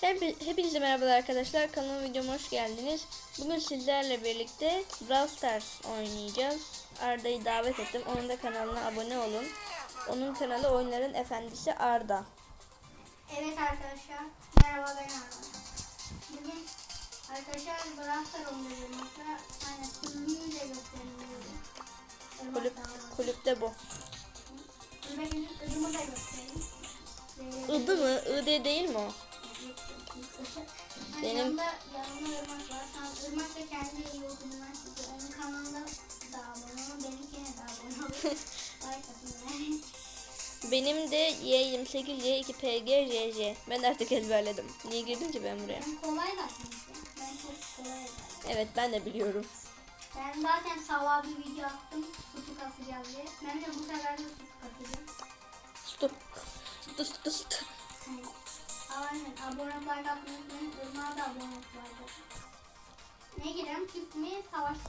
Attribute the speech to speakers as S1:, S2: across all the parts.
S1: Hep, hepinize merhabalar arkadaşlar. Kanalıma videoma hoş geldiniz. Bugün sizlerle birlikte Brawl Stars oynayacağız. Arda'yı davet ettim. Onun da kanalına abone olun. Onun kanalı Oyunların Efendisi Arda.
S2: Evet arkadaşlar, merhaba ben Arda. Bugün arkadaşlar Brawl Stars hani kulübümü de.
S1: Kulüp, kulüpte bu.
S2: Ödümü de göstereyim.
S1: Idı mı? Ide değil mi o? Benim-
S2: Yanımda, yanımda Irmak var. Tam da kendi YouTube'undan çıkıyor. Onun kanalında da abone olun. Benimkine de abone olun. like atın yani.
S1: Benim de Y28Y2PGJJ. Ben de artık ezberledim. Niye girdim ki ben buraya?
S2: Ben kolay zaten. Ben çok kolay yazarım.
S1: Evet ben de biliyorum.
S2: Ben zaten sabah bir video attım. Kutu kasacağız diye. Ben de bu sefer de kutu kasacağım.
S1: Stop. Stop stop stop.
S2: Abone ol, like atmayı unutmayın. Irmağa da abone ol, like atın. Ne girelim? Çift mi? Savaş mı?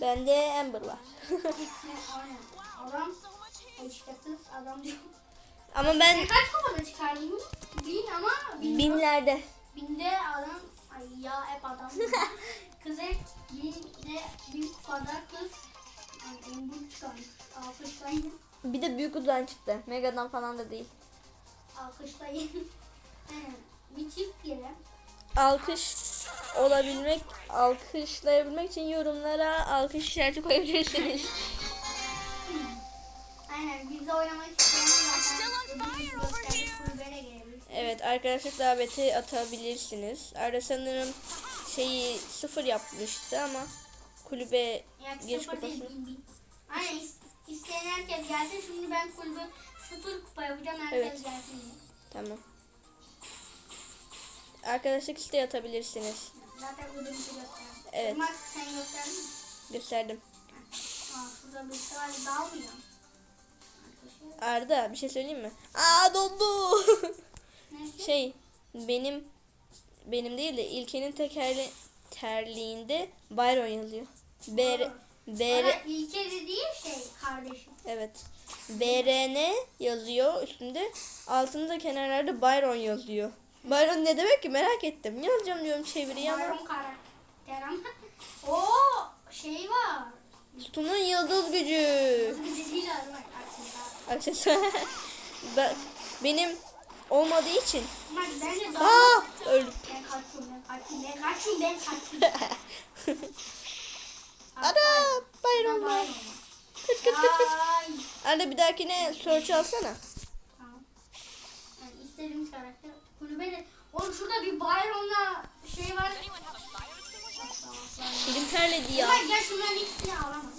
S1: Bende Amber var.
S2: Adam, diyor.
S1: Ama ben
S2: kaç kupada çıkardın bunu? Bin ama bin.
S1: binlerde.
S2: Binde adam, ay ya hep adam. kız hep binde, bin kupada kız. Yani en çıkarmış. Alkışlayın.
S1: Bir de büyük uzan çıktı. Mega'dan falan da değil.
S2: Alkışlayın. Aynen. bir çift girelim.
S1: Alkış olabilmek, alkışlayabilmek için yorumlara alkış işareti koyabilirsiniz.
S2: Aynen bizle oynamak isteyen zaten ödülümüzü gösterdik kulübene gelebilir.
S1: Evet arkadaşlık daveti atabilirsiniz. Arada sanırım şeyi sıfır yapmıştı ama kulübe
S2: Yani
S1: Geç
S2: sıfır değil
S1: kupası.
S2: bin bin. Aynen is- isteyen herkes gelsin. Şimdi ben kulübü sıfır kupa yapacağım. Herkes
S1: Evet.
S2: gelsin.
S1: tamam. Arkadaşlık isteği atabilirsiniz.
S2: Zaten ödülümüzü gösterdim.
S1: Evet.
S2: Irmak sen gösterdin mi?
S1: Gösterdim.
S2: Aa şurada bir şey var.
S1: Arda bir şey söyleyeyim mi? Aa dondu.
S2: Neyse.
S1: şey benim benim değil de İlke'nin tekerli terliğinde Byron yazıyor. BR BR
S2: Bana ilke dediği şey kardeşim.
S1: evet. BRN yazıyor üstünde. Altında kenarlarda Byron yazıyor. Byron ne demek ki merak ettim. Yazacağım diyorum çeviriyi ama.
S2: Bayram karakter ama. Oo şey var.
S1: Sütunun yıldız gücü.
S2: Aramak aslında.
S1: Aksesuar. Ben- benim olmadığı için.
S2: Bak bence daha...
S1: Aa öldüm.
S2: Ben kaçıyorum ben kaçıyorum ben kaçıyorum ben kaçıyorum.
S1: Ana var. Kıç kıç kıç kıç.
S2: Ay.
S1: Arda bir dahakine search alsana.
S2: Tamam. Yani istediğimiz karakter. Kulübe de... Oğlum şurada bir Byron'la şey var.
S1: Elim terledi ya.
S2: Gel şunların ikisini alamam.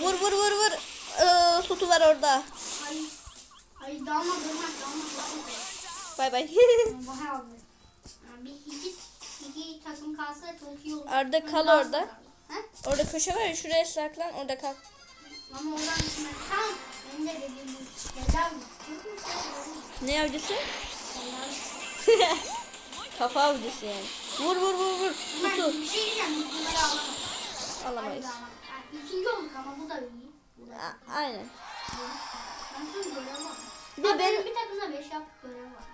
S1: Vur vur vur vur. Ee, Sotu var orada.
S2: Ay. Ay dalma dalma durmak.
S1: Bay bay.
S2: İki, iki takım kalsa çok iyi olur.
S1: Arda kal
S2: Daha
S1: orada.
S2: Ha?
S1: orada köşe var ya şuraya saklan orada kal.
S2: Ama oradan gitmek. Tamam.
S1: Ne avcısı? Kafa avcısı yani. Vur vur vur vur. Sotu.
S2: bir şey diyeceğim. Bunları.
S1: Alamayız.
S2: Hadi alamam. Yani ikinci olduk ama bu da iyi. Bu da iyi.
S1: A- aynen.
S2: Ben
S1: de ben-
S2: bir takımda beş yaptık görev var.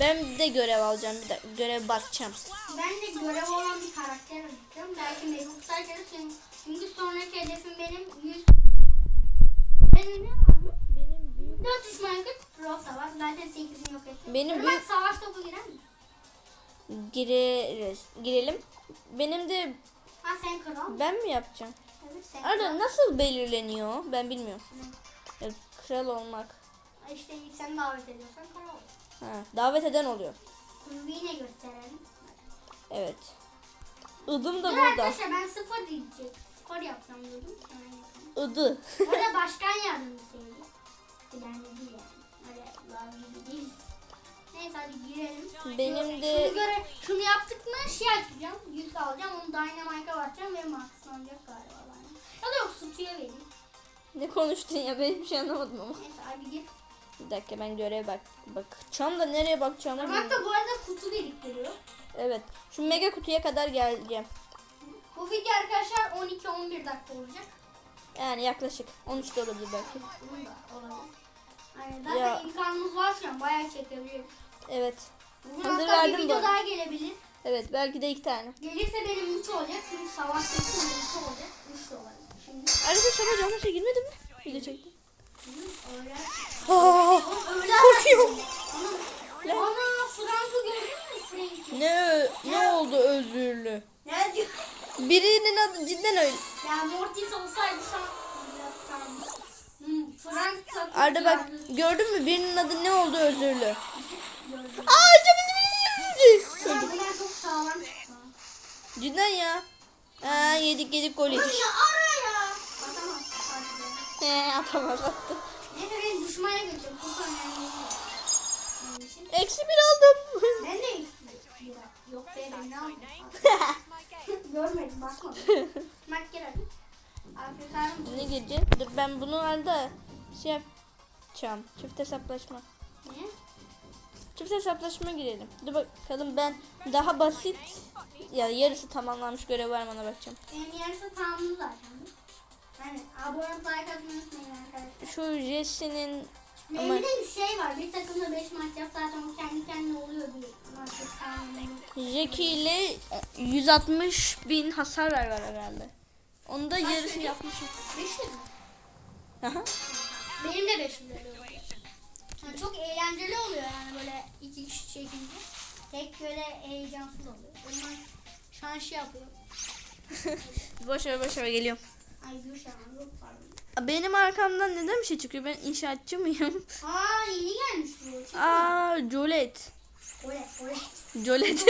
S1: Ben de görev alacağım. Bir de görev bakacağım.
S2: Ben de görev olan bir karakter arayacağım. Belki mevcut tutarken çünkü sonraki hedefim benim 100 benim ne varmış?
S1: Benim büyük
S2: 400 Minecraft Pro Savaş. Zaten 8'ini yok ettim.
S1: Benim
S2: Irmak
S1: büyük-
S2: savaş topu girer mi?
S1: gireriz. Girelim. Benim de
S2: Ha sen kral.
S1: ben mi yapacağım?
S2: Evet sen
S1: Arda
S2: kral.
S1: nasıl belirleniyor? Ben bilmiyorum. Ya, kral olmak.
S2: İşte ilk sen davet ediyorsan kral olur.
S1: Ha, davet eden oluyor.
S2: Kulübü yine gösterelim.
S1: Evet. Idım da
S2: Dur
S1: burada.
S2: arkadaşlar ben sıfır diyecek. Sıfır yapacağım dedim. Hemen
S1: Idı.
S2: Orada başkan yardımcısıydı. Yani değil yani. Öyle lazım gibi değil. Neyse hadi girelim.
S1: Benim de
S2: Şunu, göre, şunu yaptık mı şey açacağım. Yüz alacağım. Onu Dynamite'a basacağım. Benim arkasına oynayacak galiba. bana. Ya da yok Sutu'ya vereyim.
S1: ne konuştun ya ben hiçbir şey anlamadım ama.
S2: Neyse hadi gir.
S1: Bir dakika ben görev bak bakacağım da nereye bakacağımı
S2: Irmak
S1: bilmiyorum.
S2: da bu arada kutu biriktiriyor.
S1: Evet. Şu mega kutuya kadar geleceğim.
S2: Bu video arkadaşlar 12-11 dakika olacak.
S1: Yani yaklaşık 13 de olabilir belki.
S2: Aynen. Zaten
S1: Ya.
S2: imkanımız varsa bayağı çekebiliriz.
S1: Evet.
S2: Bugün
S1: Hazır
S2: hatta bir
S1: verdim
S2: video
S1: bu.
S2: daha gelebilir.
S1: Evet belki de iki tane.
S2: Gelirse benim 3 olacak. Çünkü savaş çektim 3 olacak. 3 de olacak. Şimdi
S1: Arkadaşlar sana canlı şey girmedi mi? Video çektim. Aa,
S2: Oğlum öyle
S1: Korkuyorum.
S2: Ana, Fransız gördün mü Frank'i?
S1: ne ne oldu özürlü?
S2: Ne diyor?
S1: Birinin adı cidden öyle.
S2: Ya Mortis olsaydı şu an... Hmm, Frank
S1: Arda bak
S2: yardım-
S1: gördün mü birinin adı ne oldu özürlü? Aa
S2: çok sağlam çıktı.
S1: Cidden ya. Aa, yedik yedik gol yedik.
S2: Ya ara ya. Be.
S1: He atamaz attı.
S2: Benim düşmana götürüm. Çok önemli. Benim.
S1: Eksi bir aldım.
S2: Ben de istiyorum. Yok be ben ne aldım? Görmedim bakmadım. Bak gel hadi. Afrikanım
S1: ne gelecek? Dur ben bunu Arda şey yapacağım. Çift hesaplaşma.
S2: ne?
S1: Çift hesaplaşma girelim. Dur bakalım ben daha basit ya yarısı tamamlanmış görev var mı ona bakacağım.
S2: Benim yarısı tamamlı zaten. Yani abone olup like atmayı unutmayın arkadaşlar.
S1: Şu Jesse'nin Ama-
S2: Benim de bir şey var. Bir takımda 5 maç yap zaten o
S1: Jackie ile 160 bin hasar var var herhalde. Onu da yarısını yapmışım.
S2: 500 mü?
S1: Aha.
S2: Benim de 500 oluyor. Yani çok eğlenceli oluyor yani böyle iki kişi çekince. Tek böyle heyecansız oluyor. Onlar şu an şey yapıyor.
S1: boş ver boş ver geliyorum.
S2: Ay dur şu an yok pardon.
S1: Benim arkamdan neden bir şey çıkıyor? Ben inşaatçı mıyım?
S2: Aa yeni gelmiş bu.
S1: Aa, Jolet. Jolet.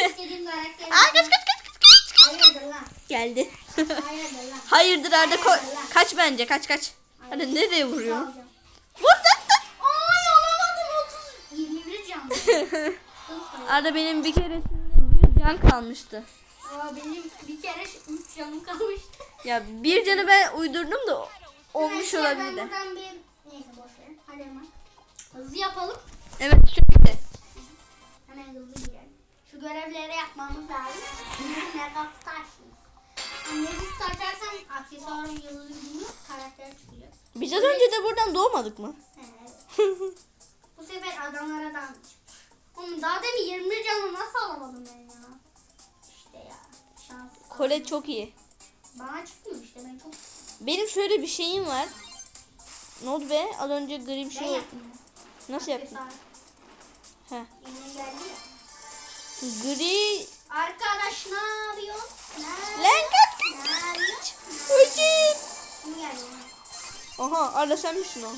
S1: Aa, kaç kaç kaç kaç kaç.
S2: Lan.
S1: Geldi.
S2: Hayırdır
S1: Arda ko- kaç bence kaç kaç. Arda nereye vuruyor? Vur lan lan.
S2: Ay alamadım 30. 21 can.
S1: Arda benim bir keresinde bir can kalmıştı.
S2: Aa, benim bir kere 3 canım kalmıştı.
S1: Ya bir canı ben uydurdum da olmuş olabilir de.
S2: Ben buradan bir neyse boş verin. Hadi hemen. Hızlı yapalım.
S1: Evet şöyle.
S2: Hemen hızlı girelim. Şu görevleri yapmamız lazım. Mega Stars'ız. Mega Star açarsam aksesuarın yıldızı gibi karakter çıkıyor.
S1: Biz az önce de buradan doğmadık mı?
S2: Evet. Bu sefer adamlara dalmış. Oğlum daha demin 20 canı nasıl alamadım ben ya? İşte ya. Şans.
S1: Kole çok iyi.
S2: Bana çıkmıyor işte ben çok
S1: Benim şöyle bir şeyim var. Ne oldu be? Az önce gri bir şey
S2: yaptım.
S1: Nasıl yaptın? Heh.
S2: Yine ya.
S1: Gri.
S2: Arkadaş ne yapıyorsun? Ne
S1: Lan kaç kaç.
S2: Geldi?
S1: Aha Arda sen misin o?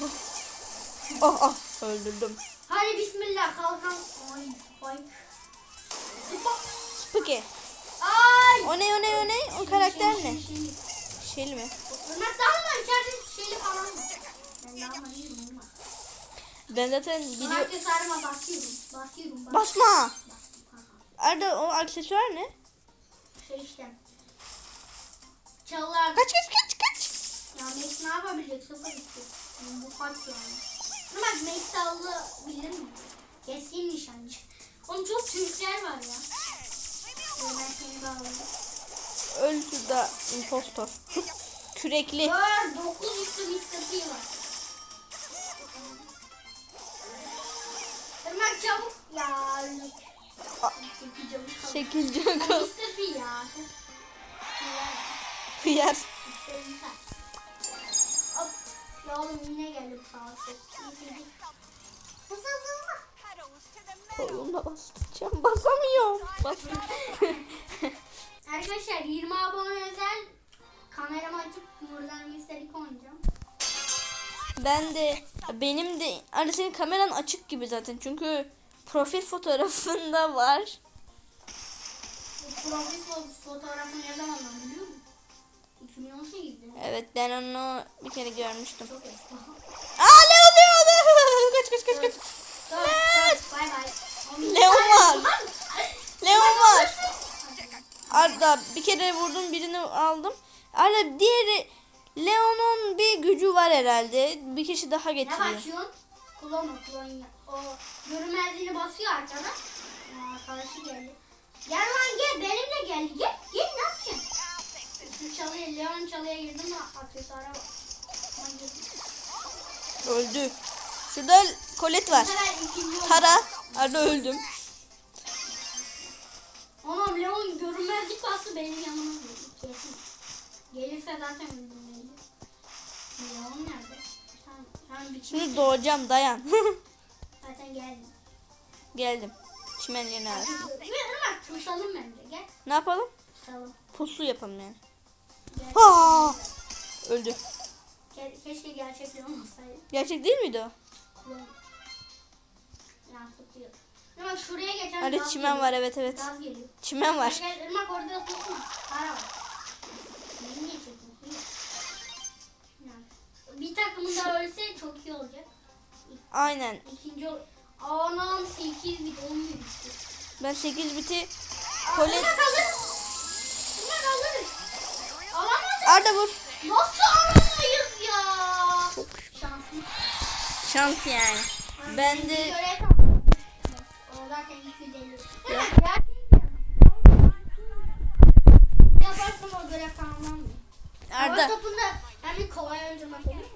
S1: Ah ah öldürdüm.
S2: Hadi bismillah kalkan. Ay. Sıpa-
S1: Spike.
S2: Ay.
S1: O ne o ne o ne? O karakter
S2: Şey,
S1: ne?
S2: şey, şey.
S1: Şeyli mi?
S2: Ömer dalma içeride şeyli falan var. Ben
S1: zaten
S2: Ben
S1: video...
S2: aksesuarıma basıyorum. Basıyorum. bas-
S1: Basma. Arda o aksesuar ne?
S2: Şey işte. Çalılar.
S1: Kaç kaç kaç kaç.
S2: Ya Max ne yapabilecek? Sıfır gitti. Bu kaç yani. Ama bak Max aldı bilir mi? Keskin nişancı. Oğlum çok Türkler var ya. Ben seni bağlayayım.
S1: Öl şurada impostor. Kürekli.
S2: Var 9 yüklü bir sıkıntı var. Irmak çabuk. Ya öldük. Çok- Ya,
S1: Hıyar.
S2: Ya oğlum yine geldi bu savaş. İyi, iyi. Hızlı hızlı hızlı.
S1: Koluna basacağım. Basamıyorum.
S2: Arkadaşlar 20 abone özel kameramı açıp buradan Mr. oynayacağım.
S1: Ben de benim de Arda senin kameran açık gibi zaten. Çünkü profil fotoğrafında var.
S2: Bu profil fo- fotoğrafı ne zamandan biliyor musun? 2018'de.
S1: Evet ben onu bir kere görmüştüm.
S2: Çok eski.
S1: Aa Leon Leon. Kaç kaç kaç kaç.
S2: Dur, Bay bay.
S1: Leon var. Leon var. Arda bir kere vurdum birini aldım. Arda diğeri Leon'un bir gücü var herhalde. Bir kişi daha
S2: Ne
S1: getiriyor.
S2: bakıyorsun? Klon ya. O görünmezliğini basıyor arkada. Aa, arkadaşı geldi. Gel lan gel benimle gel. Gel gel ne yapacaksın? Şu çalıya Leon çalıya girdim mi aksesuara bak.
S1: Öldü. Şurada kolet var. Tara. Arda öldüm.
S2: Anam Leon görünmezlik bastı benim yanıma. Kesin. Gelirse zaten öldürmeliydi. Leon nerede? Tamam bir
S1: Şimdi doğacağım dayan.
S2: zaten geldim.
S1: Geldim. Çimenliğine abi.
S2: Bir Irmak tuşalım bence gel.
S1: Ne yapalım?
S2: Tuşalım.
S1: Pusu yapalım yani.
S2: Gel.
S1: Ha! Öldü.
S2: Ke- keşke gerçek Leon olsaydı.
S1: Gerçek değil miydi o?
S2: Yansıtıyor. Irmak şuraya geçen
S1: Arada
S2: gaz
S1: çimen
S2: geliyor.
S1: var evet evet.
S2: Gaz geliyor.
S1: Çimen var.
S2: Gel Irmak orada otursun. Para var. Bir takımı da ölse çok iyi olacak.
S1: Aynen.
S2: İkinci ol... Anam 8 bit 11 bitti.
S1: Ben 8 biti
S2: Kolet. Bunlar alırız. Bunlar alırız. Alamadık.
S1: Arda vur.
S2: Nasıl alamayız ya? Şanslı.
S1: Şans yani. Ben de
S2: zaten 250.
S1: Ya.
S2: Gerçekten. Yaparsın o görev kalmam
S1: Arda
S2: topunda hem kolay öldürmek olur mu?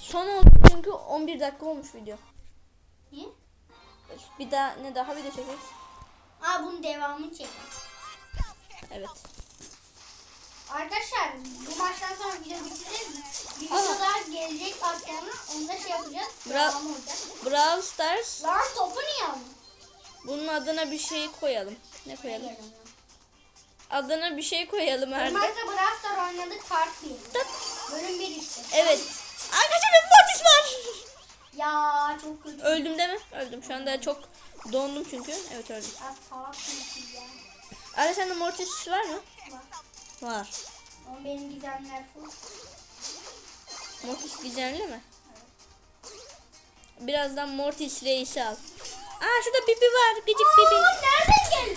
S1: Son oldu çünkü 11 dakika olmuş video.
S2: Niye?
S1: Bir daha ne daha video çekeriz.
S2: Aa bunun devamını çekin.
S1: Evet.
S2: Arkadaşlar bu maçtan sonra video bitiririz. Bir video daha gelecek akşamına onu da şey yapacağız.
S1: Bra-
S2: Devamı olacak.
S1: Brawl Stars
S2: Lan topu niye aldın?
S1: bunun adına bir şey koyalım. Ne koyalım? Adına bir şey koyalım Arda.
S2: Maçta Brawl Stars oynadık part 1.
S1: Tık.
S2: Bölüm 1 işte.
S1: Evet. Arkadaşlar benim Mortis var.
S2: Ya çok kötü.
S1: Öldüm değil mi? Öldüm. Şu anda çok dondum çünkü. Evet öldüm.
S2: Az salak mısın ya?
S1: Sende Mortis var mı?
S2: Bak.
S1: Var.
S2: Ama benim gizemler full.
S1: Mortis gizemli mi? Birazdan Mortis reisi al. Aa şurada Bibi var. Gıcık Bibi.
S2: Nereden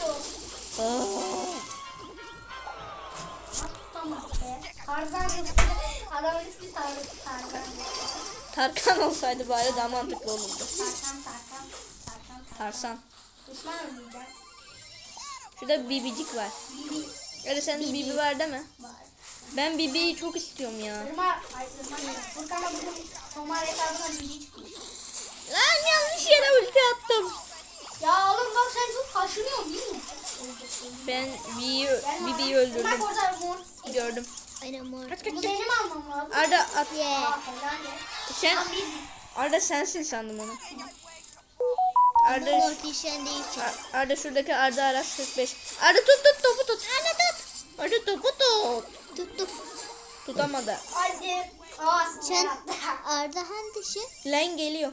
S2: Adamın ismi Tar Tarzan.
S1: Tarkan olsaydı bari daha mantıklı olurdu.
S2: Tarkan Tarkan. Tarkan
S1: Tarsan. Şurada Bibicik var.
S2: Bibi
S1: Arda sende Bibi var değil mi?
S2: var.
S1: Ben Bibi'yi çok istiyorum ya.
S2: Irma, ay Irma ne? Furkan'a bugün Somar hesabına Bibi çıkmış.
S1: Lan yanlış yere ulti attım.
S2: Ya oğlum bak sen çok kaşınıyorsun değil mi?
S1: Ben Bibi'yi
S2: abi.
S1: öldürdüm. Gördüm. Kaç kaç kaç.
S2: benim almam lazım.
S1: Arda at.
S2: Aa, helal ya.
S1: Sen Arda sensin sandım onu. Arda
S3: ki.
S1: Ar- Arda şuradaki Arda Aras 45. Arda tut tut topu tut. Arda tut. Arda topu tut.
S3: Tuttuk.
S1: Tutamadı.
S2: Hadi. Aa,
S3: Sen
S2: yaptı.
S3: Arda hangisi?
S1: Lan geliyor.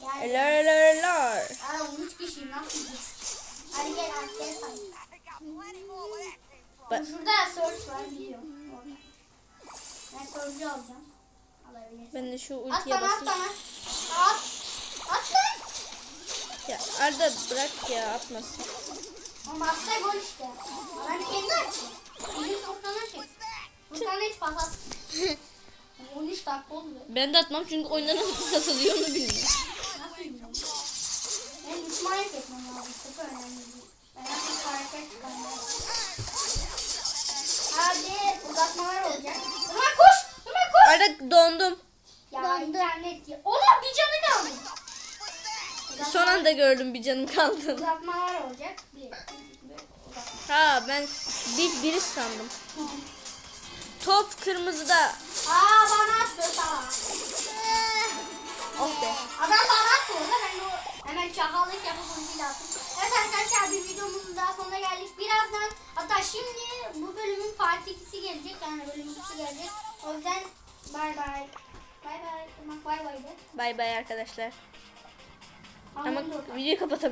S2: Gel.
S1: Elar elar elar.
S2: Aa, 13 kişi nasıl gidiyor? Hadi gel.
S1: Ba-
S2: Şurada search var biliyorum. Ben search'ü alacağım. Alabilirsin.
S1: Ben de şu
S2: At
S1: ultiye
S2: bana at
S1: basayım.
S2: bana. At. At lan.
S1: Ya Arda bırak ya atmasın.
S2: Ama atsa gol işte. Ben kendi attım. Bizim Furkan'a çek. Furkan'a hiç pas at. 13 dakika oldu. be.
S1: Ben de atmam çünkü oyundan nasıl satılıyor onu bilmiyorum.
S2: Nasıl bilmiyorum. Ben düşman yok etmem lazım. Çok önemli. Ben artık karakter çıkarmam. Hadi uzatmalar olacak. Ömer koş. Ömer koş.
S1: Arda dondum.
S2: Ya internet ya. Ona bir canı kaldı.
S1: Son anda gördüm bir canım kaldı.
S2: Uzatmalar olacak. Bir, iki, bir.
S1: Ha ben biz biri sandım. Top kırmızıda.
S2: Aa bana attı tamam.
S1: Oh be.
S2: Adam bana attı orada. Ben de o hemen çakallık yapıp ultiyle attım. Evet arkadaşlar bir videomuzun daha sonuna geldik. Birazdan hatta şimdi bu bölümün part 2'si gelecek. Yani bölüm 2'si gelecek. O yüzden bay bay. Bay bay. Bay bay de.
S1: Bay bay arkadaşlar. Ama videoyu kapatalım.